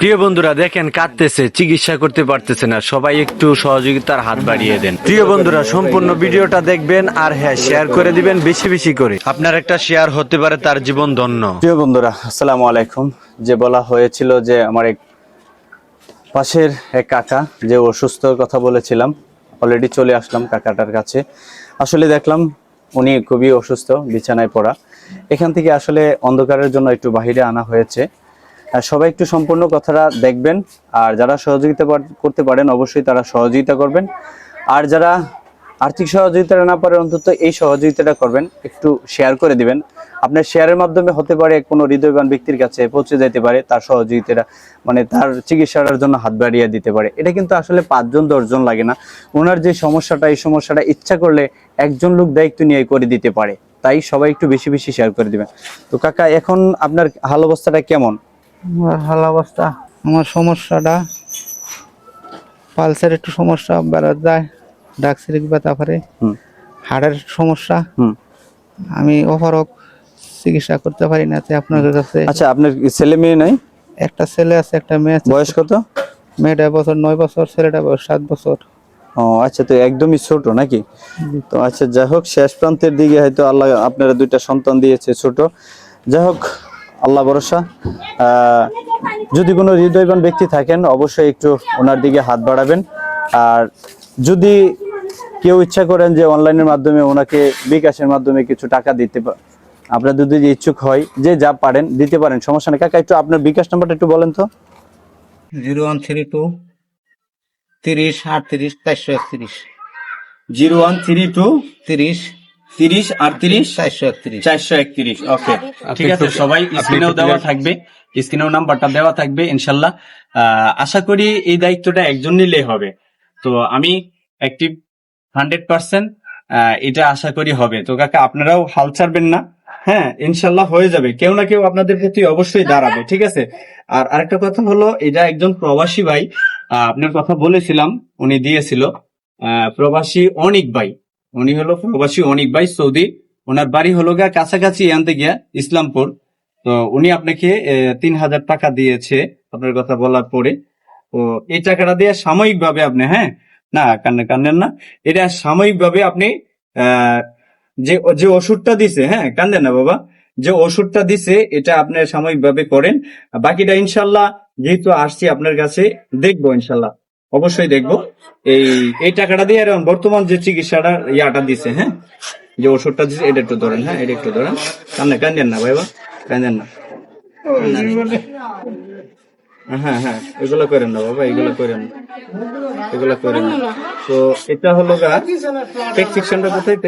প্রিয় বন্ধুরা, দেখেন, কাঁদতেছে, চিকিৎসা করতে পারতেছে না। সবাই একটু সহযোগিতার হাত বাড়িয়ে দেন। প্রিয় বন্ধুরা, সম্পূর্ণ ভিডিওটা দেখবেন আর হ্যাঁ শেয়ার করে দিবেন বেশি বেশি করে। আপনার একটা শেয়ার হতে পারে তার জীবন ধন্য। প্রিয় বন্ধুরা, আসসালামু আলাইকুম। যে বলা হয়েছিল যে আমার এক পাশের এক কাকা, যে অসুস্থ কথা বলেছিলাম অলরেডি চলে আসলাম কাকাটার কাছে। আসলে দেখলাম উনি খুবই অসুস্থ, বিছানায় পড়া। এখান থেকে আসলে অন্ধকারের জন্য একটু বাহিরে আনা হয়েছে। সবাই একটু সম্পূর্ণ কথাটা দেখবেন। আর যারা সহযোগিতা করতে পারেন, অবশ্যই তারা সহযোগিতা করবেন। আর যারা আর্থিক সহযোগিতাটা না পারে, অন্তত এই সহযোগিতাটা করবেন। একটু শেয়ার করে দিবেন। আপনার শেয়ারের মাধ্যমে হতে পারে কোনো হৃদয়বান ব্যক্তির কাছে পৌঁছে যেতে পারে, তার সহযোগিতাটা মানে তার চিকিৎসার জন্য হাত বাড়িয়ে দিতে পারে। এটা কিন্তু আসলে পাঁচজন, দশজন লাগে না। ওনার যে সমস্যাটা, এই সমস্যাটা ইচ্ছা করলে একজন লোক দায়িত্ব নিয়ে করে দিতে পারে। তাই সবাই একটু বেশি বেশি শেয়ার করে দিবেন। তো কাকা, এখন আপনার হাল অবস্থাটা কেমন? হাল অবস্থা আমার সমস্যাটা। পালসের একটু সমস্যা বেড়া যায় ডাক্তারিক ব্যথা পারে হুম। হাড়ের সমস্যা। হুম। আমি অপারক চিকিৎসা করতে পারি না তাই আপনার কাছে আচ্ছা আপনার ছেলে মেয়ে নাই? একটা ছেলে আছে একটা মেয়ে আছে। বয়স কত? মেয়েটা বছর নয় বছর ছেলেটা বয়স সাত বছর। ও আচ্ছা তো একদমই ছোট নাকি? তো আচ্ছা যাই হোক শেষ প্রান্তের দিকে হয়তো আল্লাহ আপনারা দুইটা সন্তান দিয়েছে ছোট। যাই হোক আল্লাহ ভরসা। যদি কোনো হৃদয়বান ব্যক্তি থাকেন অবশ্যই একটু ওনার দিকে হাত বাড়াবেন। আর যদি কেউ ইচ্ছা করেন যে অনলাইনের মাধ্যমে ওনাকে বিকাশের মাধ্যমে কিছু টাকা দিতে আপনার যদি ইচ্ছুক হয় যে যা পারেন দিতে পারেন সমস্যা নেই। কাকা একটু আপনার বিকাশ নাম্বারটা একটু বলেন তো। জিরো ওয়ান থ্রি টু তিরিশ আটত্রিশ চারশো একত্রিশ। জিরো ওয়ান থ্রি টু তিরিশ তিরিশ আটত্রিশ? চারশো একত্রিশ। চারশো একত্রিশ ওকে ঠিক আছে সবাই স্ক্রিনেও দেওয়া থাকবে স্ক্রিনেও নাম্বারটা দেওয়া থাকবে ইনশাল্লাহ। আহ, আশা করি এই দায়িত্বটা একজন নিলেই হবে। তো আমি অ্যাক্টিভ হান্ড্রেড পার্সেন্ট এটা আশা করি হবে। তো কাকা আপনারাও হাল ছাড়বেন না। হ্যাঁ ইনশাল্লাহ হয়ে যাবে। কেউ না কেউ আপনাদের প্রতি অবশ্যই দাঁড়াবে ঠিক আছে? আর আরেকটা কথা হলো এটা একজন প্রবাসী ভাই আহ, আপনার কথা বলেছিলাম উনি দিয়েছিল আহ, প্রবাসী অনিক ভাই। উনি হলো প্রবাসী অনিক ভাই, সৌদি। ওনার বাড়ি হলো গা কাছাকাছি আনতে গিয়া ইসলামপুর। তো উনি আপনাকে তিন হাজার টাকা দিয়েছে আপনার কথা বলার পরে। তো এই টাকাটা দিয়ে সাময়িক ভাবে আপনি হ্যাঁ? না, কান্নে, কান্দেন না। এটা সাময়িক ভাবে আপনি যে যে ওষুধটা দিছে হ্যাঁ কান্দেন না বাবা। যে ওষুধটা দিছে, এটা আপনি সাময়িক ভাবে করেন। বাকিটা ইনশাল্লাহ, যেহেতু আসছি আপনার কাছে, দেখব ইনশাল্লাহ। অবশ্যই দেখব। এই এই টাকাটা দিয়ে এখন বর্তমান যে চিকিৎসাটা ইয়াটা দিছে হ্যাঁ? যে ওষুধটা দিছে, এটা একটু ধরেন হ্যাঁ? এটা একটু ধরেন। কান্দেন কান্দেন না, ভাইবা? কান্দেন না। হ্যাঁ হ্যাঁ এগুলো করেন না, বাবা, এগুলো করেন এগুলো তো এটা হলো কোথায়?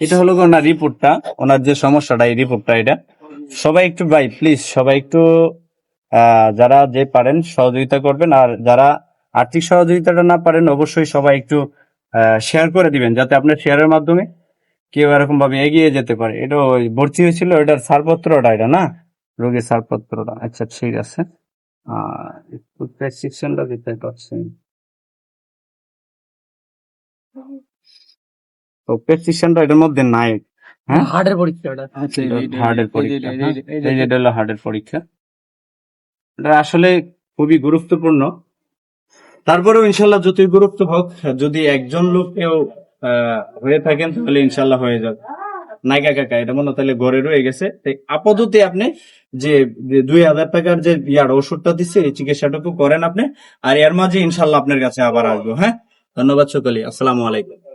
এটা হলো রিপোর্টটা, ওনার যে সমস্যাটা, এই রিপোর্টটা এটা। সবাই একটু, ভাই প্লিজ সবাই একটু যারা যে পারেন, সহযোগিতা করবেন। আর যারা আর্থিক সহযোগিতাটা না পারেন অবশ্যই সবাই একটু শেয়ার করে দিবেন যাতে আপনার শেয়ারের মাধ্যমে কেউ এরকম ভাবে এগিয়ে যেতে পারে। এটা ওই ভর্তি হয়েছিল এটার ছাড়পত্রটা এটা না? রোগীর ছাড়পত্রটা। আচ্ছা ঠিক আছে। আহ একটু প্রেসক্রিপশনটা দিতে পারছেন তো প্রেসক্রিপশনটা এটার মধ্যে নাই। হ্যাঁ? হার্টের পরীক্ষাটা হার্টের পরীক্ষা হ্যাঁ? এই যে হলো হার্টের পরীক্ষা। এটা আসলে খুবই গুরুত্বপূর্ণ। তারপরেও ইনশাল্লাহ যতই গুরুত্ব হোক, যদি একজন লোক কেউ হয়ে থাকেন, তাহলে ইনশাল্লাহ হয়ে যাবে। নাইকা কাকা, এটা মনে তাহলে ঘরে রয়ে গেছে। আপাতত আপনি যে দুই হাজার টাকার যে ইয়ার ওষুধটা দিচ্ছে, এই চিকিৎসাটুকু করেন আপনি, আর এর মাঝে ইনশাল্লাহ আপনার কাছে আবার আসব হ্যাঁ? ধন্যবাদ সকলে আসসালামু আলাইকুম।